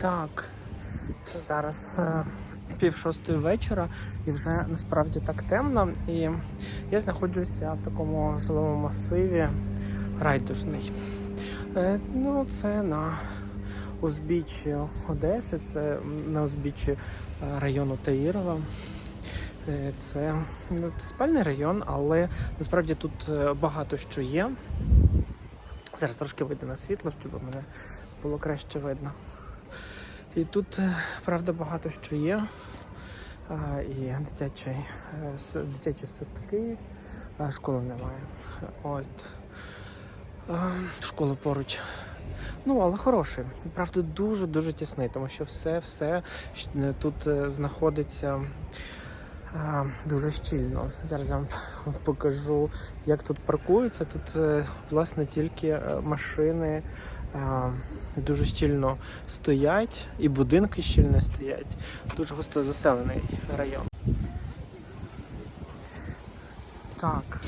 Так, зараз е, пів шостої вечора і вже насправді так темно. І я знаходжуся в такому жилому масиві райдужний. Е, ну, це на узбіччі Одеси, це на узбіччі е, району Таїрова. Е, Це ну, спальний район, але насправді тут е, багато що є. Зараз трошки вийде на світло, щоб мене було краще видно. І тут, е, правда, багато що є. І дитячий, е, дитячі садки, школи немає. От. Школа поруч. Ну, але хороший. Правда, дуже-дуже тісний, тому що все, все тут е, знаходиться дуже щільно. Зараз я вам покажу, як тут паркуються. Тут, е, власне, тільки е, машини дуже щільно стоять, і будинки щільно стоять. Дуже густо заселений район. Так,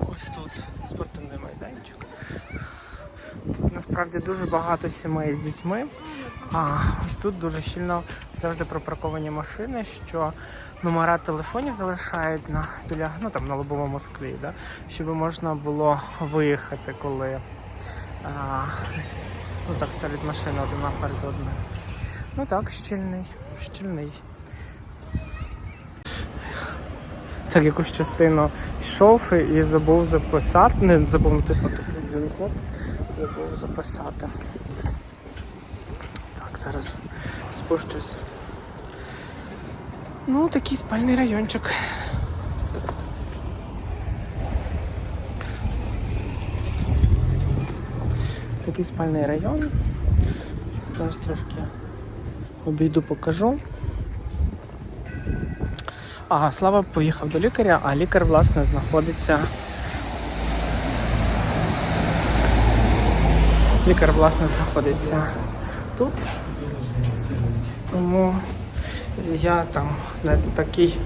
ось тут спортивний майданчик. Тут насправді дуже багато сімей з дітьми. А ось тут дуже щільно завжди припарковані машини, що номера телефонів залишають на біля ну там на лобовому склі, да? щоб можна було виїхати, коли а, ну так ставлять машини одна перед одною. Ну так, щільний, щільний. Так, якусь частину йшов і забув записати, не забув натиснути один код, забув записати. Так, зараз спущусь. Ну, такий спальний райончик. Такий спальний район. Зараз трошки обійду покажу. А Слава поїхав до лікаря, а лікар, власне, знаходиться. Лікар, власне, знаходиться тут. Тому я там, знаєте, такий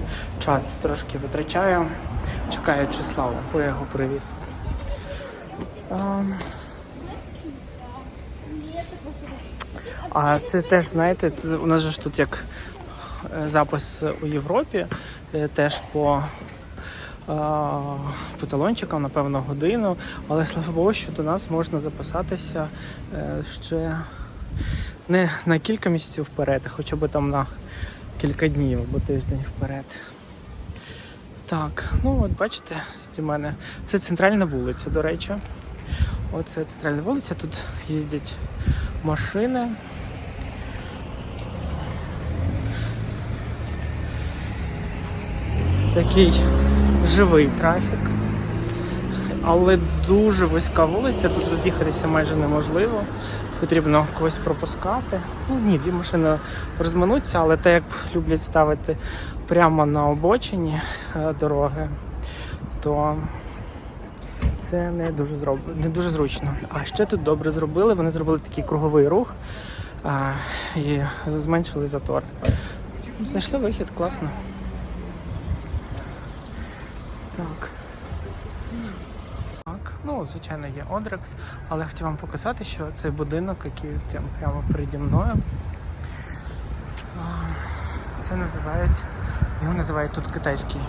час трошки витрачаю, чекаючи славу, бо його привіз. А, це теж, знаєте, у нас же ж тут як е, запис у Європі, е, теж по, по талончикам, напевно, годину. Але слава Богу, що до нас можна записатися е, ще не на кілька місяців вперед, а хоча б там на кілька днів або тиждень вперед. Так, ну от бачите, у мене це центральна вулиця, до речі. Оце центральна вулиця, тут їздять машини. Такий живий трафік. Але дуже вузька вулиця, тут роз'їхатися майже неможливо. Потрібно когось пропускати. Ну ні, дві машини розминуться, але те, як люблять ставити прямо на обочині е, дороги, то це не дуже зроб... не дуже зручно. А ще тут добре зробили. Вони зробили такий круговий рух а, і зменшили затор. Знайшли вихід, класно. Так. Так, ну звичайно є Одрекс, але хотів вам показати, що цей будинок, який прямо, прямо переді мною, це називають, його називають тут китайський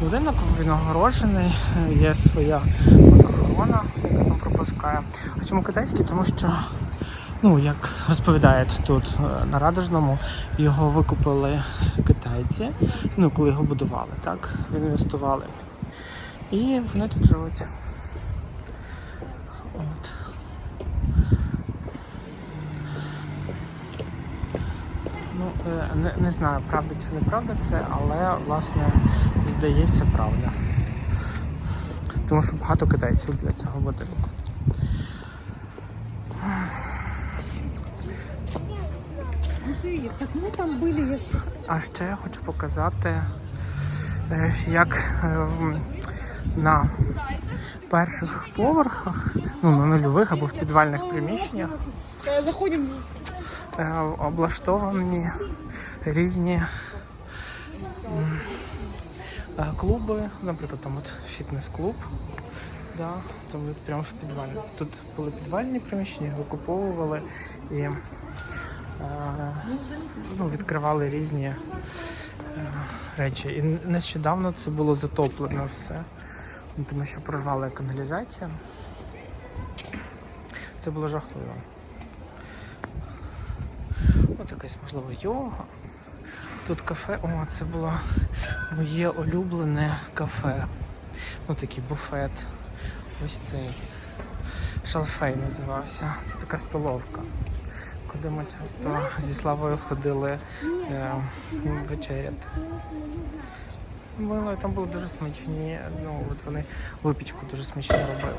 будинок, він огорожений, є своя охорона, яка там пропускає. А чому китайський? Тому що, ну, як розповідають тут е, на Радужному, його викупили китайці, ну, коли його будували, так, інвестували. І вони тут живуть. От. Ну, е, не, не знаю, правда чи неправда це, але власне здається правда. Тому що багато китайців для цього будинку. Так мы там были еще. А ще я хочу показати, е, як е, на перших поверхах, ну на нульових або в підвальних приміщеннях Заходим. е, облаштовані різні клуби, наприклад, там от фітнес-клуб Да, то ми прямо в підвалі. Тут були підвальні приміщення, викуповували і ну, відкривали різні е, речі. І нещодавно це було затоплено все, тому що прорвала каналізація. Це було жахливо. От якась можливо йога. Тут кафе. О, це було моє улюблене кафе. Ну такий буфет. Ось цей. Шалфей називався. Це така столовка. Куди ми часто зі Славою ходили е, вечеряти. Було, там були дуже смачні, ну от вони випічку дуже смачно робили.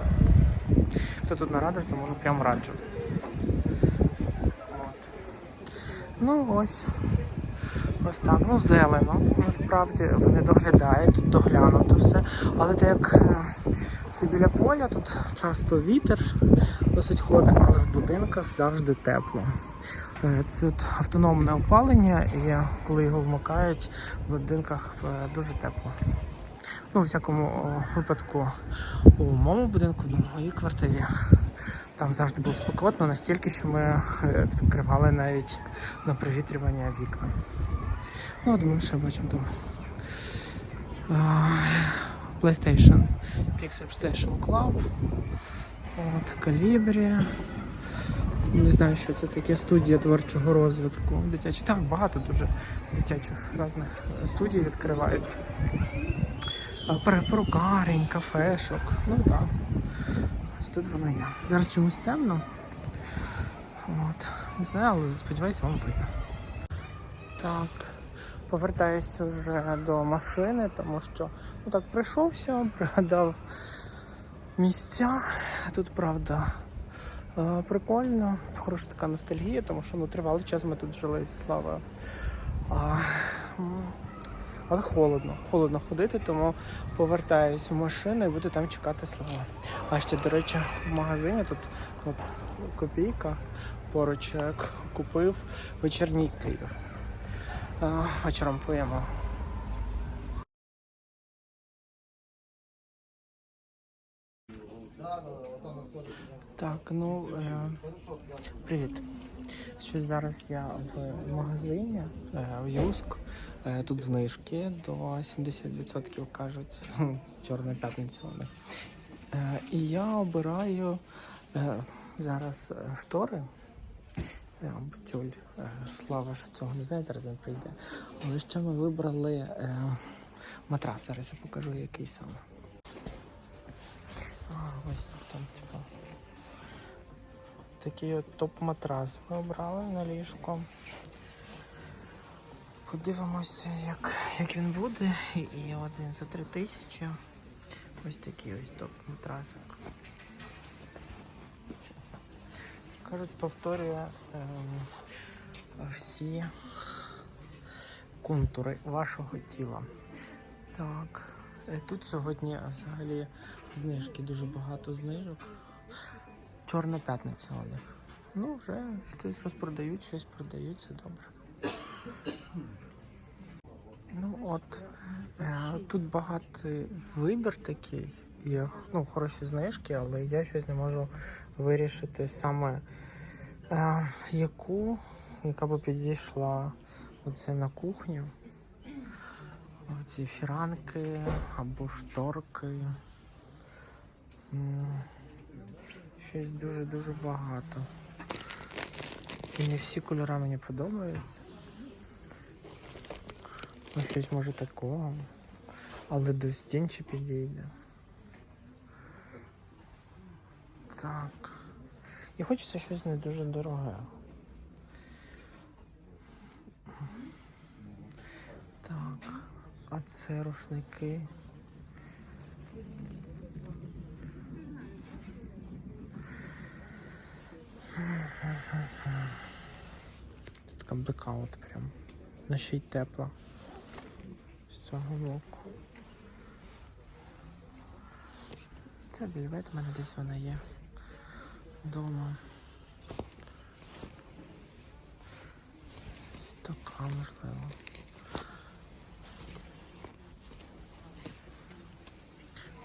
Хто тут на радужному, ну прям раджу. От. Ну ось. Ось так, ну зелено. Насправді вони доглядають, доглянуто все. Але так як е, це біля поля, тут часто вітер, досить холодно, але в будинках завжди тепло. Е, Це автономне опалення, і коли його вмикають, в будинках е, дуже тепло. Ну, у всякому випадку у моєму будинку, в моїй квартирі. Там завжди було спекотно, настільки, що ми е, відкривали навіть на провітрювання вікна. Ну, от ми ще бачимо там. PlayStation, Pixel Station Club. От, Calibri. Не знаю, що це таке студія творчого розвитку. Дитячі. Так, багато дуже дитячих різних студій відкривають. Перукарень, кафешок. Ну так. Ось тут воно є. Зараз чомусь темно. От. Не знаю, але сподіваюся, вам видно. Так, повертаюся вже до машини, тому що ну так прийшовся, пригадав місця. Тут правда е, прикольно, хороша така ностальгія, тому що ну, тривалий час ми тут жили зі Славою. А, але холодно, холодно ходити, тому повертаюсь в машину і буду там чекати слава. А ще, до речі, в магазині тут от, копійка поруч е, к- купив вечірній Київ. Е, Вечором поїмо. Так, ну е, привіт. Щось зараз я в магазині е, в Юск. Е, тут знижки до 70% кажуть. Чорна п'ятниця у них. Е, і я обираю е, зараз е, штори. Е, Бутюль. Е, Слава ж цього не знає, зараз він прийде. Але ще ми вибрали е, матрас. Зараз я покажу, який саме. А, ось там, типу. Такий от топ-матрас ми обрали на ліжко. Подивимося, як, як він буде. І, і от він за 3 тисячі. Ось такий ось топ-матрасик. Кажуть, повторює ем, всі контури вашого тіла. Так. е, Тут сьогодні взагалі знижки, дуже багато знижок. Чорна п'ятниця у них. Ну, вже щось розпродають, щось продають, це добре. Ну от е, тут багатий вибір такий. Є ну, хороші знижки, але я щось не можу вирішити саме е, яку, яка би підійшла оце на кухню. Оці фіранки або шторки. Щось дуже-дуже багато. І не всі кольори мені подобаються. Ну, щось може такого. Але до стінчі підійде. Так. І хочеться щось не дуже дороге. Так. А це рушники. Це така блекаут прям. На ще й тепла. З цього боку. Це вельвет, у мене десь вона є. Дома. Така можливо.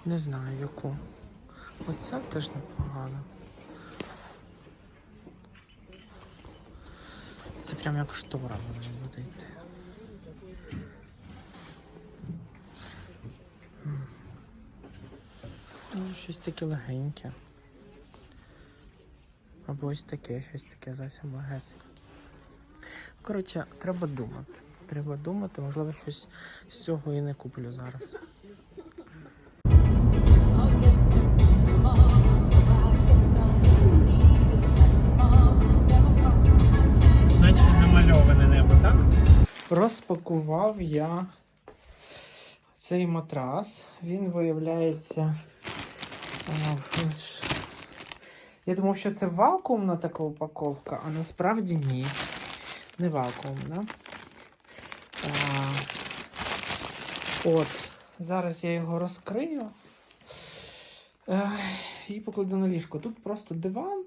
Не знаю яку. Оця теж непогана. Це прям як штора вона буде йти. Може щось таке легеньке. Або ось таке, щось таке зовсім легесеньке. Коротше, треба думати. Треба думати, можливо, щось з цього і не куплю зараз. Наче намальоване небо, так? Розпакував я цей матрас. Він виявляється. Я думав, що це вакуумна така упаковка, а насправді ні. Не вакуумна. А, от, зараз я його розкрию. Е, і покладу на ліжко. Тут просто диван.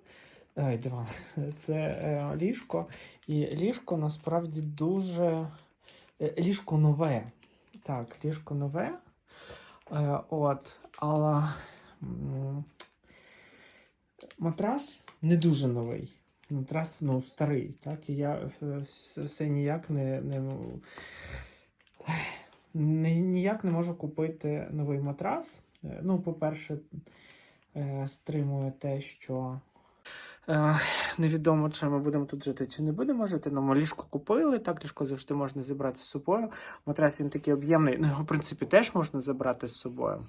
Ай, диван. Це е, ліжко. І ліжко насправді дуже. е, Ліжко нове. Так, ліжко нове. Е, от, але матрас не дуже новий. Матрас ну, старий. Так, і я в- все ніяк не, не, не, ніяк не можу купити новий матрас. Е, Ну, по-перше, е, стримує те, що е, невідомо, чи ми будемо тут жити, чи не будемо жити. Ну, ми ліжко купили, так ліжко завжди можна зібрати з собою. Матрас він такий об'ємний, ну його, в принципі, теж можна забрати з собою.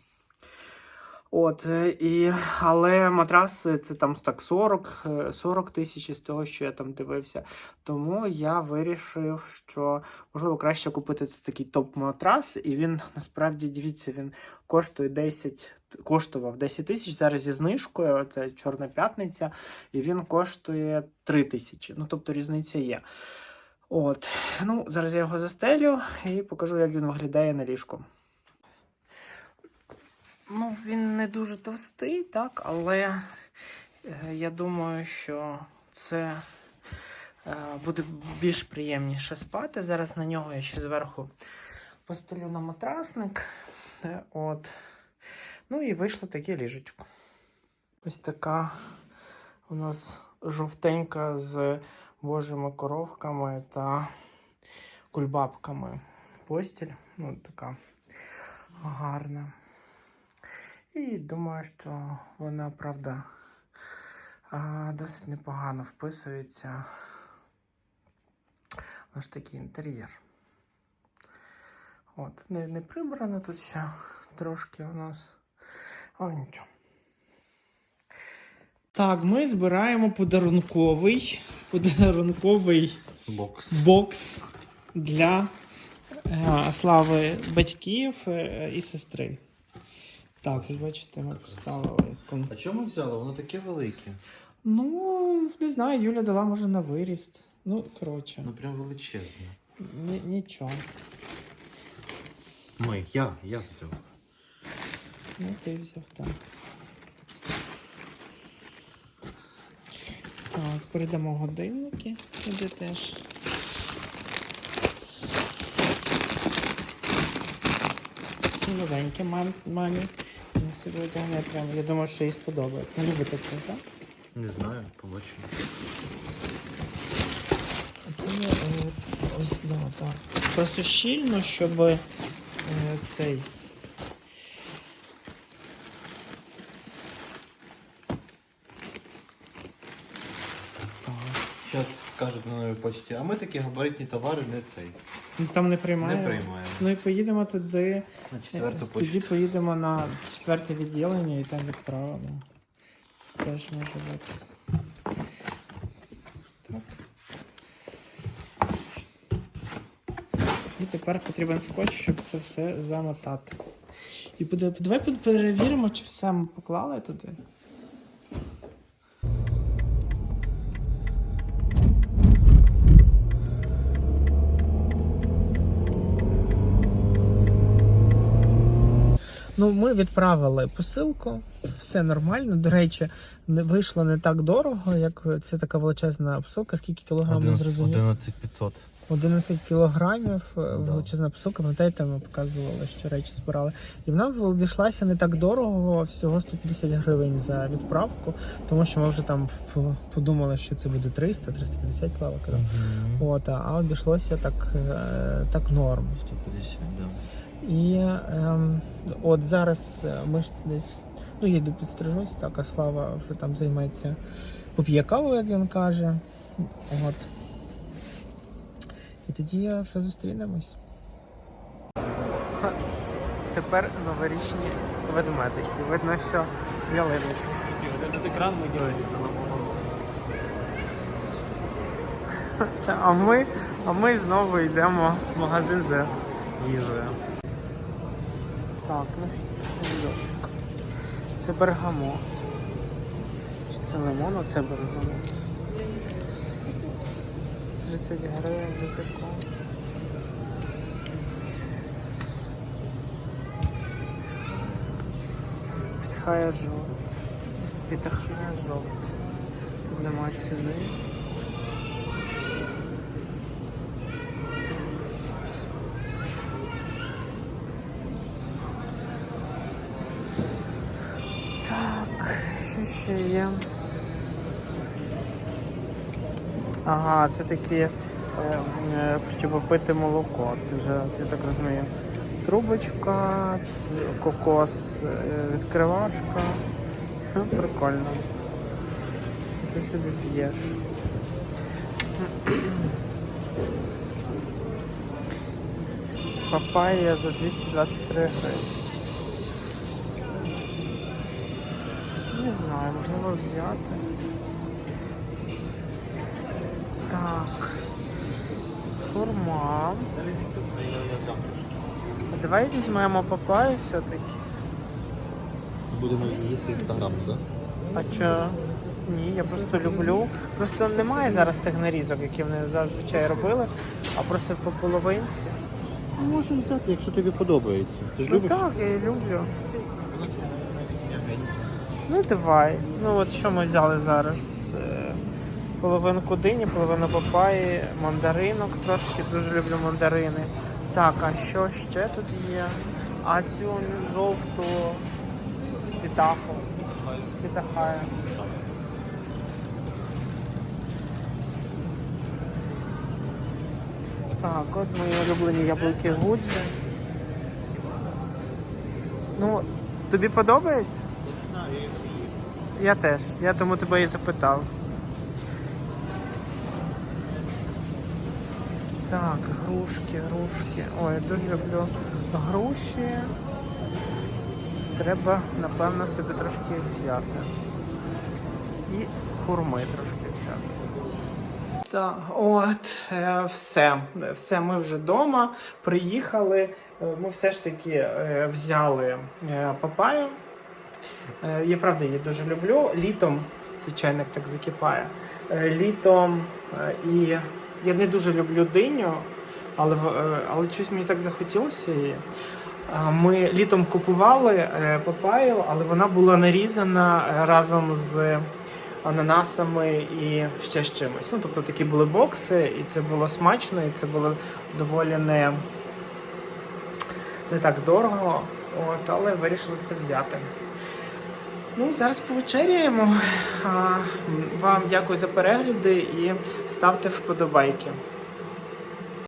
От, е, і, але матрас е, це там так 40, е, 40 тисяч із того, що я там дивився. Тому я вирішив, що можливо краще купити це такий топ-матрас, і він насправді дивіться, він коштує 10, коштував 10 тисяч. Зараз зі знижкою, це Чорна п'ятниця, і він коштує 3 тисячі. Ну тобто різниця є. От, ну зараз я його застелю і покажу, як він виглядає на ліжку. Ну, він не дуже товстий, так, але е, я думаю, що це е, буде більш приємніше спати. Зараз на нього я ще зверху постелю на матрасник. Е, От. Ну і вийшло таке ліжечко. Ось така у нас жовтенька з божими коровками та кульбабками. Постіль. Ну, така гарна. І думаю, що вона, правда, досить непогано вписується в наш такий інтер'єр. От, не, не прибрано тут ще трошки у нас, але нічого. Так, ми збираємо подарунковий, подарунковий Бокс. бокс для е, слави батьків е, і сестри. Так, ось бачите, ми поставили. кон- А чому взяла? Воно таке велике. Ну, не знаю, Юля дала може на виріст. Ну, коротше, Ну прям величезне. ні- нічого. Ми, я, я взяв. Ну, ти взяв так. Так, передамо годинники туди теж. Це новеньке мам, мамі. Він собі одягне прямо. Я думаю, що їй сподобається. Не любите це, так? Не знаю, побачимо. Це е, ось да, так. Просто щільно, щоб е, цей. Так. Зараз скажуть на новій почті, а ми такі габаритні товари не цей. Ну, Там не приймає. Не приймаємо. Ну і поїдемо туди. На Е, четверту Тоді почту. поїдемо на четверте відділення і там відправимо. Це Теж може бути. Так. І тепер потрібен скотч, щоб це все замотати. І буде- давай перевіримо, чи все ми поклали туди. Ну, ми відправили посилку. все нормально. До речі, не вийшло не так дорого, як це така величезна посилка. Скільки кілограмів не 11 зрозумів? 11 500. 11 кілограмів е, величезна посилка. Пам'ятаєте, ми показували, що речі збирали. І вона обійшлася не так дорого, всього 150 гривень за відправку, тому що ми вже там подумали, що це буде 300, 350, слава казав. От, а обійшлося так, е, так норм. 150, да. І ем, от зараз е, ми ж десь. Ну, я йду підстрижусь, так, а Слава вже там займається поп'є каву, як він каже. От. І тоді вже зустрінемось. Тепер новорічні ведмедики. Видно, що ялинці. Этот екран ми робимо А ми, а ми знову йдемо в магазин за їжею. Так, ну що, це бергамот. Чи це лимон, а це бергамот. 30 гривень за таку. Підхає жовт. Підхає жовт. Тут нема ціни. Ще є? Ага, це такі, е, е, щоб пити молоко. Дуже, я так розумію. Трубочка, кокос, е, відкривашка. Прикольно. Ти собі п'єш. Папайя за 223 гривень. Не знаю, можливо взяти. Так. Хурма. А Давай візьмемо папаю все-таки. Будемо їсти інстаграм, так? А чо? Ні, я просто люблю. Просто немає зараз тих нарізок, які вони зазвичай робили, а просто по половинці. Можемо взяти, якщо тобі подобається. Ти ж Ну любиш? так, я і люблю. Ну давай. Ну от що ми взяли зараз? Е, Половинку дині, половину папаї, мандаринок трошки, дуже люблю мандарини. Так, а що ще тут є? А цю жовту пітаху. Пітахаю. Так, от мої улюблені яблуки Гуджі. Ну, тобі подобається? Я теж. Я тому тебе і запитав. Так, грушки, грушки. Ой, я дуже люблю груші. Треба, напевно, собі трошки взяти. І хурми трошки взяти. Так, от, е, все. Все, ми вже вдома, приїхали. Е, Ми все ж таки е, взяли папаю. Е, Я правда її дуже люблю. Літом цей чайник так закипає. Е, Літом е, і я не дуже люблю диню, але, але щось мені так захотілося її. Ми літом купували папаю, але вона була нарізана разом з ананасами і ще з чимось. Ну, тобто такі були бокси, і це було смачно, і це було доволі не, не так дорого. От, але вирішили це взяти. Ну, зараз повечеряємо. Вам дякую за перегляди і ставте вподобайки.